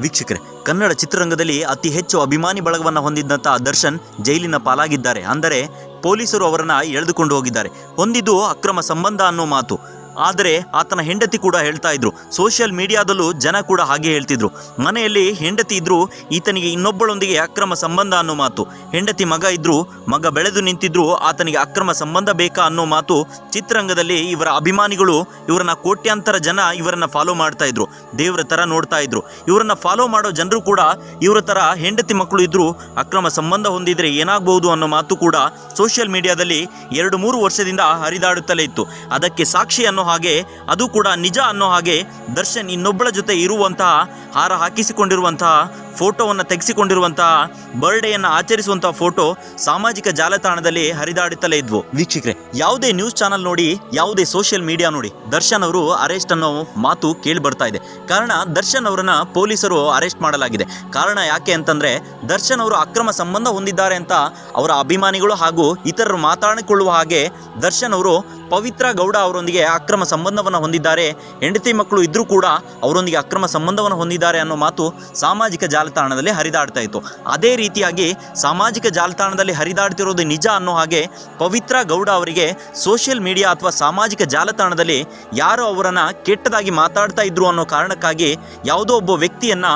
ವೀಕ್ಷಕರೇ, ಕನ್ನಡ ಚಿತ್ರರಂಗದಲ್ಲಿ ಅತಿ ಹೆಚ್ಚು ಅಭಿಮಾನಿ ಬಳಗವನ್ನು ಹೊಂದಿದ್ದಂಥ ದರ್ಶನ್ ಜೈಲಿನ ಪಾಲಾಗಿದ್ದಾರೆ. ಅಂದರೆ ಪೊಲೀಸರು ಅವರನ್ನು ಎಳೆದುಕೊಂಡು ಹೋಗಿದ್ದಾರೆ. ಹೊಂದಿದ್ದು ಅಕ್ರಮ ಸಂಬಂಧ ಅನ್ನೋ ಮಾತು. ಆದರೆ ಆತನ ಹೆಂಡತಿ ಕೂಡ ಹೇಳ್ತಾ ಇದ್ರು. ಸೋಷಿಯಲ್ ಮೀಡಿಯಾದಲ್ಲೂ ಜನ ಕೂಡ ಹಾಗೆ ಹೇಳ್ತಿದ್ರು. ಮನೆಯಲ್ಲಿ ಹೆಂಡತಿ ಇದ್ರು ಈತನಿಗೆ ಇನ್ನೊಬ್ಬಳೊಂದಿಗೆ ಅಕ್ರಮ ಸಂಬಂಧ ಅನ್ನೋ ಮಾತು. ಹೆಂಡತಿ ಮಗ ಇದ್ರು ಮಗ ಬೆಳೆದು ನಿಂತಿದ್ರು ಆತನಿಗೆ ಅಕ್ರಮ ಸಂಬಂಧ ಬೇಕಾ ಅನ್ನೋ ಮಾತು ಚಿತ್ರರಂಗದಲ್ಲಿ ಇವರ ಅಭಿಮಾನಿಗಳು ಇವರನ್ನ ಕೋಟ್ಯಾಂತರ ಜನ ಇವರನ್ನ ಫಾಲೋ ಮಾಡ್ತಾ ಇದ್ರು. ದೇವರ ತರ ನೋಡ್ತಾ ಇದ್ರು. ಇವರನ್ನ ಫಾಲೋ ಮಾಡೋ ಜನರು ಕೂಡ ಇವರ ತರ ಹೆಂಡತಿ ಮಕ್ಕಳು ಇದ್ರು ಅಕ್ರಮ ಸಂಬಂಧ ಹೊಂದಿದ್ರೆ ಏನಾಗಬಹುದು ಅನ್ನೋ ಮಾತು ಕೂಡ ಸೋಷಿಯಲ್ ಮೀಡಿಯಾದಲ್ಲಿ ಎರಡು ಮೂರು ವರ್ಷದಿಂದ ಹರಿದಾಡುತ್ತಲೇ ಇತ್ತು. ಅದಕ್ಕೆ ಸಾಕ್ಷಿ ಅನ್ನೋ ಹಾಗೆ ಅದು ಕೂಡ ನಿಜ ಅನ್ನೋ ಹಾಗೆ ದರ್ಶನ್ ಇನ್ನೊಬ್ಬಳ ಜೊತೆ ಇರುವಂತಹ ಹಾರ ಹಾಕಿಸಿಕೊಂಡಿರುವಂತಹ ಫೋಟೋವನ್ನು ತೆಗೆಸಿಕೊಂಡಿರುವಂತಹ ಬರ್ಡೇಯನ್ನು ಆಚರಿಸುವಂತಹ ಫೋಟೋ ಸಾಮಾಜಿಕ ಜಾಲತಾಣದಲ್ಲಿ ಹರಿದಾಡುತ್ತಲೇ ಇದ್ವು. ವೀಕ್ಷಕರೇ, ಯಾವುದೇ ನ್ಯೂಸ್ ಚಾನಲ್ ನೋಡಿ, ಯಾವುದೇ ಸೋಷಿಯಲ್ ಮೀಡಿಯಾ ನೋಡಿ, ದರ್ಶನ್ ಅವರು ಅರೆಸ್ಟ್ ಅನ್ನೋ ಮಾತು ಕೇಳಿ ಬರ್ತಾ ಇದೆ. ಕಾರಣ, ದರ್ಶನ್ ಅವರನ್ನ ಪೊಲೀಸರು ಅರೆಸ್ಟ್ ಮಾಡಲಾಗಿದೆ. ಕಾರಣ ಯಾಕೆ ಅಂತಂದ್ರೆ, ದರ್ಶನ್ ಅವರು ಅಕ್ರಮ ಸಂಬಂಧ ಹೊಂದಿದ್ದಾರೆ ಅಂತ ಅವರ ಅಭಿಮಾನಿಗಳು ಹಾಗೂ ಇತರರು ಮಾತಾಡಿಕೊಳ್ಳುವ ಹಾಗೆ ದರ್ಶನ್ ಅವರು ಪವಿತ್ರ ಗೌಡ ಅವರೊಂದಿಗೆ ಅಕ್ರಮ ಸಂಬಂಧವನ್ನು ಹೊಂದಿದ್ದಾರೆ. ಹೆಂಡತಿ ಮಕ್ಕಳು ಇದ್ರೂ ಕೂಡ ಅವರೊಂದಿಗೆ ಅಕ್ರಮ ಸಂಬಂಧವನ್ನು ಹೊಂದಿದ್ದಾರೆ ಅನ್ನೋ ಮಾತು ಸಾಮಾಜಿಕ ಜಾಲತಾಣದಲ್ಲಿ ಹರಿದಾಡ್ತಾ ಇತ್ತು. ಅದೇ ರೀತಿಯಾಗಿ ಸಾಮಾಜಿಕ ಜಾಲತಾಣದಲ್ಲಿ ಹರಿದಾಡ್ತಿರೋದು ನಿಜ ಅನ್ನೋ ಹಾಗೆ ಪವಿತ್ರ ಗೌಡ ಅವರಿಗೆ ಸೋಷಿಯಲ್ ಮೀಡಿಯಾ ಅಥವಾ ಸಾಮಾಜಿಕ ಜಾಲತಾಣದಲ್ಲಿ ಯಾರು ಅವರನ್ನು ಕೆಟ್ಟದಾಗಿ ಮಾತಾಡ್ತಾ ಇದ್ರು ಅನ್ನೋ ಕಾರಣಕ್ಕಾಗಿ ಯಾವುದೋ ಒಬ್ಬ ವ್ಯಕ್ತಿಯನ್ನ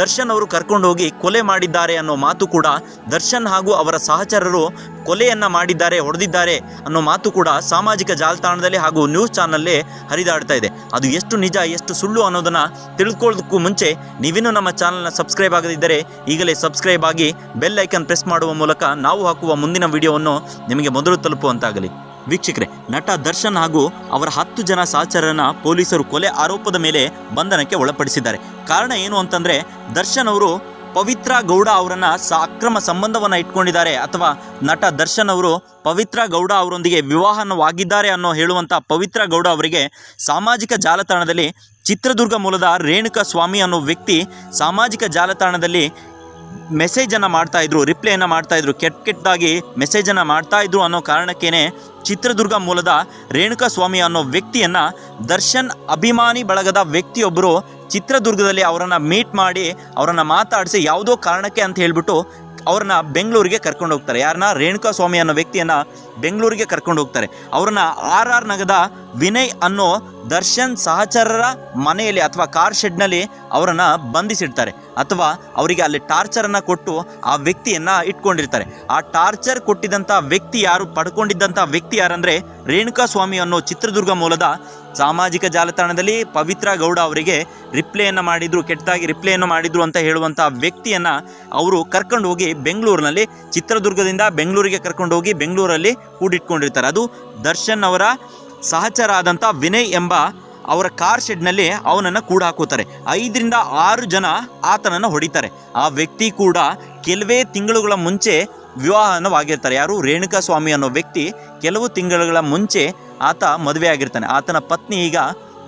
ದರ್ಶನ್ ಅವರು ಕರ್ಕೊಂಡು ಹೋಗಿ ಕೊಲೆ ಮಾಡಿದ್ದಾರೆ ಅನ್ನೋ ಮಾತು ಕೂಡ ದರ್ಶನ್ ಹಾಗೂ ಅವರ ಸಹಚರರು ಕೊಲೆಯನ್ನ ಮಾಡಿದ್ದಾರೆ, ಹೊಡೆದಿದ್ದಾರೆ ಅನ್ನೋ ಮಾತು ಕೂಡ ಸಾಮಾಜಿಕ ಜಾಲತಾಣದಲ್ಲಿ ಹಾಗೂ ನ್ಯೂಸ್ ಚಾನಲ್ಲೇ ಹರಿದಾಡ್ತಾ ಇದೆ. ಅದು ಎಷ್ಟು ನಿಜ, ಎಷ್ಟು ಸುಳ್ಳು ಅನ್ನೋದನ್ನು ತಿಳ್ಕೊಳ್ಳೋದಕ್ಕೂ ಮುಂಚೆ ನೀವಿನ್ನೂ ನಮ್ಮ ಚಾನಲ್ನ ಸಬ್ಸ್ಕ್ರೈಬ್ ಆಗದಿದ್ದರೆ ಈಗಲೇ ಸಬ್ಸ್ಕ್ರೈಬ್ ಆಗಿ ಬೆಲ್ ಐಕನ್ ಪ್ರೆಸ್ ಮಾಡುವ ಮೂಲಕ ನಾವು ಹಾಕುವ ಮುಂದಿನ ವಿಡಿಯೋವನ್ನು ನಿಮಗೆ ಮೊದಲು ತಲುಪುವಂತಾಗಲಿ. ವೀಕ್ಷಕರೇ, ನಟ ದರ್ಶನ್ ಹಾಗೂ ಅವರ ಹತ್ತು ಜನ ಸಹಚರನ ಪೊಲೀಸರು ಕೊಲೆ ಆರೋಪದ ಮೇಲೆ ಬಂಧನಕ್ಕೆ ಒಳಪಡಿಸಿದ್ದಾರೆ. ಕಾರಣ ಏನು ಅಂತಂದ್ರೆ, ದರ್ಶನ್ ಅವರು ಪವಿತ್ರ ಗೌಡ ಅವರನ್ನ ಸ ಅಕ್ರಮ ಸಂಬಂಧವನ್ನ ಇಟ್ಕೊಂಡಿದ್ದಾರೆ ಅಥವಾ ನಟ ದರ್ಶನ್ ಅವರು ಪವಿತ್ರ ಗೌಡ ಅವರೊಂದಿಗೆ ವಿವಾಹನವಾಗಿದ್ದಾರೆ ಅನ್ನೋ ಹೇಳುವಂಥ ಪವಿತ್ರ ಗೌಡ ಅವರಿಗೆ ಸಾಮಾಜಿಕ ಜಾಲತಾಣದಲ್ಲಿ ಚಿತ್ರದುರ್ಗ ಮೂಲದ ರೇಣುಕಾ ಸ್ವಾಮಿ ಅನ್ನೋ ವ್ಯಕ್ತಿ ಸಾಮಾಜಿಕ ಜಾಲತಾಣದಲ್ಲಿ ಮೆಸೇಜನ್ನು ಮಾಡ್ತಾ ಇದ್ರು ರಿಪ್ಲೈಯನ್ನು ಮಾಡ್ತಾ ಇದ್ರು, ಕೆಟ್ಟ ಕೆಟ್ಟದಾಗಿ ಮೆಸೇಜನ್ನು ಮಾಡ್ತಾ ಇದ್ರು ಅನ್ನೋ ಕಾರಣಕ್ಕೇನೆ ಚಿತ್ರದುರ್ಗ ಮೂಲದ ರೇಣುಕಾ ಸ್ವಾಮಿ ಅನ್ನೋ ವ್ಯಕ್ತಿಯನ್ನ ದರ್ಶನ್ ಅಭಿಮಾನಿ ಬಳಗದ ವ್ಯಕ್ತಿಯೊಬ್ಬರು ಚಿತ್ರದುರ್ಗದಲ್ಲಿ ಅವರನ್ನು ಮೀಟ್ ಮಾಡಿ, ಅವರನ್ನು ಮಾತಾಡಿಸಿ ಯಾವುದೋ ಕಾರಣಕ್ಕೆ ಅಂತ ಹೇಳಿಬಿಟ್ಟು ಅವ್ರನ್ನ ಬೆಂಗಳೂರಿಗೆ ಕರ್ಕೊಂಡು ಹೋಗ್ತಾರೆ. ಯಾರನ್ನ? ರೇಣುಕಾ ಸ್ವಾಮಿ ಅನ್ನೋ ವ್ಯಕ್ತಿಯನ್ನ ಬೆಂಗಳೂರಿಗೆ ಕರ್ಕೊಂಡು ಹೋಗ್ತಾರೆ. ಅವ್ರನ್ನ ಆರ್ ಆರ್ ನಗದ ವಿನಯ್ ಅನ್ನೋ ದರ್ಶನ್ ಸಹಚರರ ಮನೆಯಲ್ಲಿ ಅಥವಾ ಕಾರ್ ಶೆಡ್ನಲ್ಲಿ ಅವರನ್ನ ಬಂಧಿಸಿಡ್ತಾರೆ ಅಥವಾ ಅವರಿಗೆ ಅಲ್ಲಿ ಟಾರ್ಚರನ್ನು ಕೊಟ್ಟು ಆ ವ್ಯಕ್ತಿಯನ್ನ ಇಟ್ಕೊಂಡಿರ್ತಾರೆ. ಆ ಟಾರ್ಚರ್ ಕೊಟ್ಟಿದ್ದಂಥ ವ್ಯಕ್ತಿ ಯಾರು? ಪಡ್ಕೊಂಡಿದ್ದಂಥ ವ್ಯಕ್ತಿ ಯಾರಂದರೆ ರೇಣುಕಾ ಸ್ವಾಮಿ ಅನ್ನೋ ಚಿತ್ರದುರ್ಗ ಮೂಲದ ಸಾಮಾಜಿಕ ಜಾಲತಾಣದಲ್ಲಿ ಪವಿತ್ರ ಗೌಡ ಅವರಿಗೆ ರಿಪ್ಲೈಯನ್ನು ಮಾಡಿದ್ರು, ಕೆಟ್ಟದಾಗಿ ರಿಪ್ಲೈಯನ್ನು ಮಾಡಿದ್ರು ಅಂತ ಹೇಳುವಂಥ ವ್ಯಕ್ತಿಯನ್ನ ಅವರು ಕರ್ಕೊಂಡು ಹೋಗಿ ಬೆಂಗಳೂರಿನಲ್ಲಿ, ಚಿತ್ರದುರ್ಗದಿಂದ ಬೆಂಗಳೂರಿಗೆ ಕರ್ಕೊಂಡು ಹೋಗಿ ಬೆಂಗಳೂರಲ್ಲಿ ಕೂಡಿಟ್ಕೊಂಡಿರ್ತಾರೆ ಅದು ದರ್ಶನ್ ಅವರ ಸಹಚರ ಆದಂಥ ವಿನಯ್ ಎಂಬ ಅವರ ಕಾರ್ ಶೆಡ್ನಲ್ಲಿ ಅವನನ್ನು ಕೂಡ ಹಾಕುತ್ತಾರೆ ಐದರಿಂದ ಆರು ಜನ ಆತನನ್ನು ಹೊಡಿತಾರೆ. ಆ ವ್ಯಕ್ತಿ ಕೂಡ ಕೆಲವೇ ತಿಂಗಳುಗಳ ಮುಂಚೆ ವಿವಾಹನವಾಗಿರ್ತಾರೆ. ಯಾರು? ರೇಣುಕಾ ಸ್ವಾಮಿ ಅನ್ನೋ ವ್ಯಕ್ತಿ ಕೆಲವು ತಿಂಗಳುಗಳ ಮುಂಚೆ ಆತ ಮದುವೆ ಆಗಿರ್ತಾನೆ ಆತನ ಪತ್ನಿ ಈಗ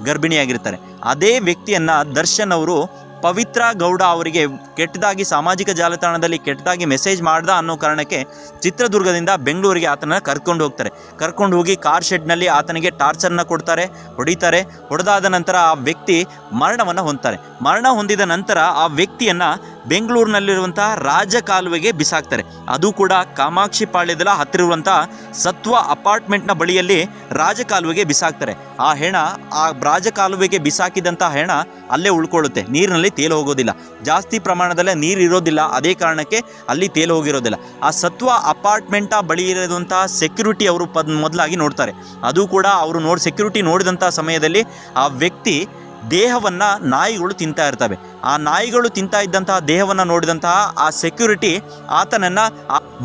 ಗರ್ಭಿಣಿಯಾಗಿರ್ತಾರೆ. ಅದೇ ವ್ಯಕ್ತಿಯನ್ನು ದರ್ಶನ್ ಅವರು ಪವಿತ್ರ ಗೌಡ ಅವರಿಗೆ ಕೆಟ್ಟದಾಗಿ ಸಾಮಾಜಿಕ ಜಾಲತಾಣದಲ್ಲಿ ಕೆಟ್ಟದಾಗಿ ಮೆಸೇಜ್ ಮಾಡ್ದ ಅನ್ನೋ ಕಾರಣಕ್ಕೆ ಚಿತ್ರದುರ್ಗದಿಂದ ಬೆಂಗಳೂರಿಗೆ ಆತನ ಕರ್ಕೊಂಡು ಹೋಗ್ತಾರೆ. ಕರ್ಕೊಂಡು ಹೋಗಿ ಕಾರ್ ಶೆಡ್ನಲ್ಲಿ ಆತನಿಗೆ ಟಾರ್ಚರ್ನ ಕೊಡ್ತಾರೆ, ಹೊಡಿತಾರೆ. ಹೊಡೆದಾದ ನಂತರ ಆ ವ್ಯಕ್ತಿ ಮರಣವನ್ನು ಹೊಂದ್ತಾರೆ. ಮರಣ ಹೊಂದಿದ ನಂತರ ಆ ವ್ಯಕ್ತಿಯನ್ನು ಬೆಂಗಳೂರಿನಲ್ಲಿರುವಂತಹ ರಾಜಕಾಲುವೆಗೆ ಬಿಸಾಕ್ತಾರೆ. ಅದು ಕೂಡ ಕಾಮಾಕ್ಷಿ ಪಾಳ್ಯದಲ್ಲ ಹತ್ತಿರ ಇರುವಂತಹ ಸತ್ವ ಅಪಾರ್ಟ್ಮೆಂಟ್ನ ಬಳಿಯಲ್ಲಿ ರಾಜಕಾಲುವೆಗೆ ಬಿಸಾಕ್ತಾರೆ. ಆ ಹೆಣ, ಆ ರಾಜಕಾಲುವೆಗೆ ಬಿಸಾಕಿದಂಥ ಹೆಣ ಅಲ್ಲೇ ಉಳ್ಕೊಳ್ಳುತ್ತೆ. ನೀರಿನಲ್ಲಿ ತೇಲು ಹೋಗೋದಿಲ್ಲ. ಜಾಸ್ತಿ ಪ್ರಮಾಣದಲ್ಲೇ ನೀರು ಇರೋದಿಲ್ಲ. ಅದೇ ಕಾರಣಕ್ಕೆ ಅಲ್ಲಿ ತೇಲು ಹೋಗಿರೋದಿಲ್ಲ. ಆ ಸತ್ವ ಅಪಾರ್ಟ್ಮೆಂಟ ಬಳಿ ಇರೋದಂತಹ ಸೆಕ್ಯೂರಿಟಿ ಅವರು ಪದ್ ಮೊದಲಾಗಿ ನೋಡ್ತಾರೆ. ಅದು ಕೂಡ ಅವರು ನೋಡಿ, ಸೆಕ್ಯೂರಿಟಿ ನೋಡಿದಂಥ ಸಮಯದಲ್ಲಿ ಆ ವ್ಯಕ್ತಿ ದೇಹವನ್ನ ನಾಯಿಗಳು ತಿಂತಾ ಇರ್ತವೆ. ಆ ನಾಯಿಗಳು ತಿಂತಾ ಇದ್ದಂತಹ ದೇಹವನ್ನ ನೋಡಿದಂತಹ ಆ ಸೆಕ್ಯೂರಿಟಿ ಆತನನ್ನ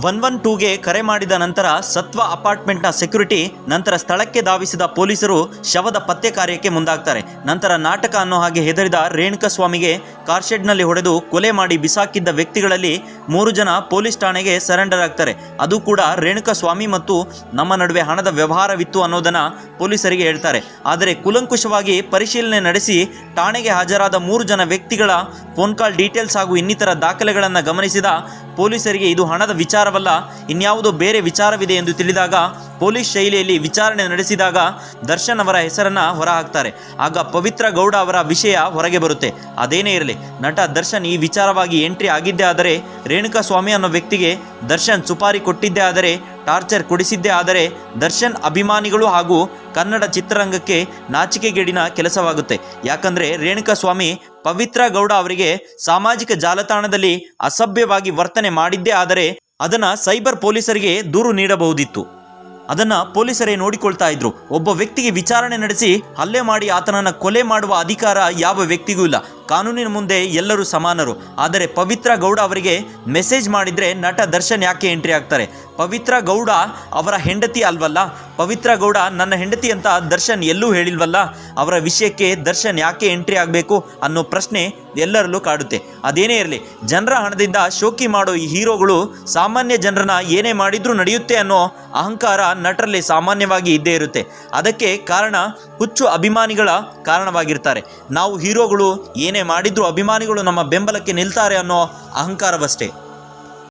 ಒನ್ ಒನ್ ಟೂಗೆ ಕರೆ ಮಾಡಿದ ನಂತರ ಸತ್ವ ಅಪಾರ್ಟ್ಮೆಂಟ್ನ ಸೆಕ್ಯೂರಿಟಿ ನಂತರ ಸ್ಥಳಕ್ಕೆ ಧಾವಿಸಿದ ಪೊಲೀಸರು ಶವದ ಪತ್ತೆ ಕಾರ್ಯಕ್ಕೆ ಮುಂದಾಗ್ತಾರೆ. ನಂತರ ನಾಟಕ ಅನ್ನೋ ಹಾಗೆ ಹೆದರಿದ ರೇಣುಕಸ್ವಾಮಿಗೆ ಕಾರ್ಶೆಡ್ನಲ್ಲಿ ಹೊಡೆದು ಕೊಲೆ ಮಾಡಿ ಬಿಸಾಕಿದ್ದ ವ್ಯಕ್ತಿಗಳಲ್ಲಿ ಮೂರು ಜನ ಪೊಲೀಸ್ ಠಾಣೆಗೆ ಸರೆಂಡರ್ ಆಗ್ತಾರೆ. ಅದು ಕೂಡ ರೇಣುಕಸ್ವಾಮಿ ಮತ್ತು ನಮ್ಮ ನಡುವೆ ಹಣದ ವ್ಯವಹಾರವಿತ್ತು ಅನ್ನೋದನ್ನ ಪೊಲೀಸರಿಗೆ ಹೇಳ್ತಾರೆ. ಆದರೆ ಕುಲಂಕುಷವಾಗಿ ಪರಿಶೀಲನೆ ನಡೆಸಿ ಠಾಣೆಗೆ ಹಾಜರಾದ ಮೂರು ಜನ ವ್ಯಕ್ತಿಗಳ ಅಭಿಮಾನಿಗಳ ಫೋನ್ ಕಾಲ್ ಡೀಟೇಲ್ಸ್ ಹಾಗೂ ಇನ್ನಿತರ ದಾಖಲೆಗಳನ್ನು ಗಮನಿಸಿದ ಪೊಲೀಸರಿಗೆ ಇದು ಹಣದ ವಿಚಾರವಲ್ಲ, ಇನ್ಯಾವುದೋ ಬೇರೆ ವಿಚಾರವಿದೆ ಎಂದು ತಿಳಿದಾಗ ಪೊಲೀಸ್ ಶೈಲಿಯಲ್ಲಿ ವಿಚಾರಣೆ ನಡೆಸಿದಾಗ ದರ್ಶನ್ ಅವರ ಹೆಸರನ್ನ ಹೊರಹಾಕ್ತಾರೆ. ಆಗ ಪವಿತ್ರ ಗೌಡ ಅವರ ವಿಷಯ ಹೊರಗೆ ಬರುತ್ತೆ. ಅದೇನೇ ಇರಲಿ, ನಟ ದರ್ಶನ್ ಈ ವಿಚಾರವಾಗಿ ಎಂಟ್ರಿ ಆಗಿದ್ದೇ ಆದರೆ ರೇಣುಕಾ ಸ್ವಾಮಿ ಅನ್ನೋ ವ್ಯಕ್ತಿಗೆ ದರ್ಶನ್ ಸುಪಾರಿ ಕೊಟ್ಟಿದ್ದೇ ಆದರೆ, ಟಾರ್ಚರ್ ಕೊಡಿಸಿದ್ದೇ ಆದರೆ ದರ್ಶನ್ ಅಭಿಮಾನಿಗಳು ಹಾಗೂ ಕನ್ನಡ ಚಿತ್ರರಂಗಕ್ಕೆ ನಾಚಿಕೆಗೇಡಿನ ಕೆಲಸವಾಗುತ್ತೆ. ಯಾಕಂದ್ರೆ ರೇಣುಕಾ ಸ್ವಾಮಿ ಪವಿತ್ರ ಗೌಡ ಅವರಿಗೆ ಸಾಮಾಜಿಕ ಜಾಲತಾಣದಲ್ಲಿ ಅಸಭ್ಯವಾಗಿ ವರ್ತನೆ ಮಾಡಿದ್ದೇ ಆದರೆ ಅದನ್ನ ಸೈಬರ್ ಪೊಲೀಸರಿಗೆ ದೂರು ನೀಡಬಹುದಿತ್ತು. ಅದನ್ನ ಪೊಲೀಸರೇ ನೋಡಿಕೊಳ್ತಾ ಇದ್ರು. ಒಬ್ಬ ವ್ಯಕ್ತಿಗೆ ವಿಚಾರಣೆ ನಡೆಸಿ ಹಲ್ಲೆ ಮಾಡಿ ಆತನನ್ನ ಕೊಲೆ ಮಾಡುವ ಅಧಿಕಾರ ಯಾವ ವ್ಯಕ್ತಿಗೂ ಇಲ್ಲ. ಕಾನೂನಿನ ಮುಂದೆ ಎಲ್ಲರೂ ಸಮಾನರು. ಆದರೆ ಪವಿತ್ರ ಗೌಡ ಅವರಿಗೆ ಮೆಸೇಜ್ ಮಾಡಿದರೆ ನಟ ದರ್ಶನ್ ಯಾಕೆ ಎಂಟ್ರಿ ಆಗ್ತಾರೆ? ಪವಿತ್ರ ಗೌಡ ಅವರ ಹೆಂಡತಿ ಅಲ್ವಲ್ಲ? ಪವಿತ್ರ ಗೌಡ ನನ್ನ ಹೆಂಡತಿ ಅಂತ ದರ್ಶನ್ ಎಲ್ಲೂ ಹೇಳಿಲ್ವಲ್ಲ? ಅವರ ವಿಷಯಕ್ಕೆ ದರ್ಶನ್ ಯಾಕೆ ಎಂಟ್ರಿ ಆಗಬೇಕು ಅನ್ನೋ ಪ್ರಶ್ನೆ ಎಲ್ಲರಲ್ಲೂ ಕಾಡುತ್ತೆ. ಅದೇನೇ ಇರಲಿ, ಜನರ ಹಣದಿಂದ ಶೋಕಿ ಮಾಡೋ ಈ ಹೀರೋಗಳು ಸಾಮಾನ್ಯ ಜನರನ್ನ ಏನೇ ಮಾಡಿದ್ರೂ ನಡೆಯುತ್ತೆ ಅನ್ನೋ ಅಹಂಕಾರ ನಟರಲ್ಲಿ ಸಾಮಾನ್ಯವಾಗಿ ಇದ್ದೇ ಇರುತ್ತೆ. ಅದಕ್ಕೆ ಕಾರಣ ಹುಚ್ಚು ಅಭಿಮಾನಿಗಳ ಕಾರಣವಾಗಿರ್ತಾರೆ. ನಾವು ಹೀರೋಗಳು ಏನೇ ಮಾಡಿದ್ರೂ ಅಭಿಮಾನಿಗಳು ನಮ್ಮ ಬೆಂಬಲಕ್ಕೆ ನಿಲ್ತಾರೆ ಅನ್ನೋ ಅಹಂಕಾರವಷ್ಟೇ.